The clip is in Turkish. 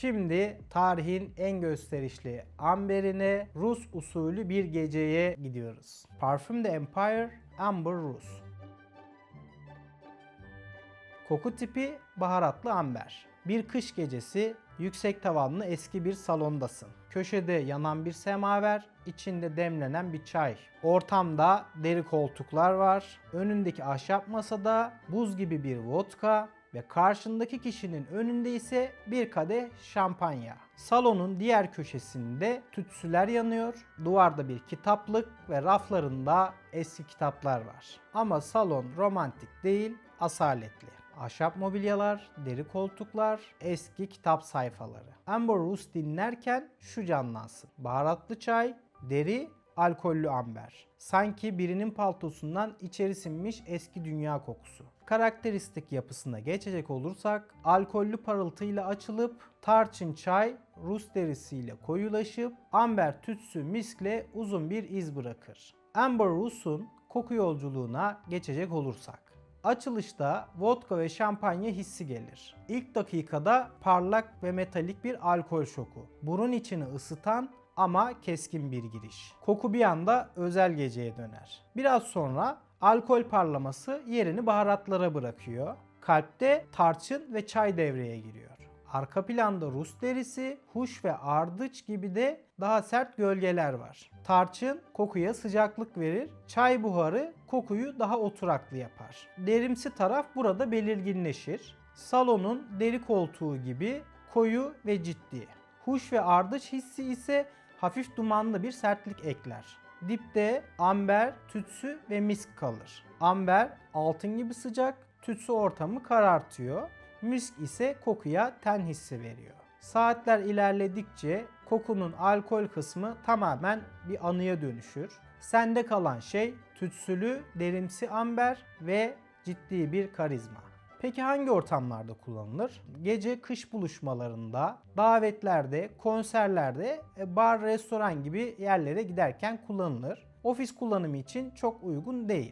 Şimdi tarihin en gösterişli amberine Rus usulü bir geceye gidiyoruz. Parfüm de Empire Amber Rus. Koku tipi baharatlı amber. Bir kış gecesi yüksek tavanlı eski bir salondasın. Köşede yanan bir semaver, içinde demlenen bir çay. Ortamda deri koltuklar var. Önündeki ahşap masada buz gibi bir vodka ve karşındaki kişinin önünde ise bir kadeh şampanya. Salonun diğer köşesinde tütsüler yanıyor. Duvarda bir kitaplık ve raflarında eski kitaplar var. Ama salon romantik değil, asaletli. Ahşap mobilyalar, deri koltuklar, eski kitap sayfaları. Amber Rus dinlerken şu canlansın. Baharatlı çay, deri, alkollü amber. Sanki birinin paltosundan içeri sinmiş eski dünya kokusu. Karakteristik yapısına geçecek olursak alkollü parıltıyla açılıp tarçın çay Rus derisiyle koyulaşıp amber tütsü miskle uzun bir iz bırakır. Amber Rus'un koku yolculuğuna geçecek olursak. Açılışta vodka ve şampanya hissi gelir. İlk dakikada parlak ve metalik bir alkol şoku. Burun içini ısıtan ama keskin bir giriş. Koku bir anda özel geceye döner. Biraz sonra alkol parlaması yerini baharatlara bırakıyor. Kalpte tarçın ve çay devreye giriyor. Arka planda Rus derisi, huş ve ardıç gibi de daha sert gölgeler var. Tarçın kokuya sıcaklık verir, çay buharı kokuyu daha oturaklı yapar. Derimsi taraf burada belirginleşir. Salonun deri koltuğu gibi koyu ve ciddi. Huş ve ardıç hissi ise hafif dumanlı bir sertlik ekler. Dipte amber, tütsü ve misk kalır. Amber altın gibi sıcak, tütsü ortamı karartıyor. Misk ise kokuya ten hissi veriyor. Saatler ilerledikçe kokunun alkol kısmı tamamen bir anıya dönüşür. Sende kalan şey tütsülü, derimsi amber ve ciddi bir karizma. Peki hangi ortamlarda kullanılır? Gece kış buluşmalarında, davetlerde, konserlerde, e, bar, restoran gibi yerlere giderken kullanılır. Ofis kullanımı için çok uygun değil.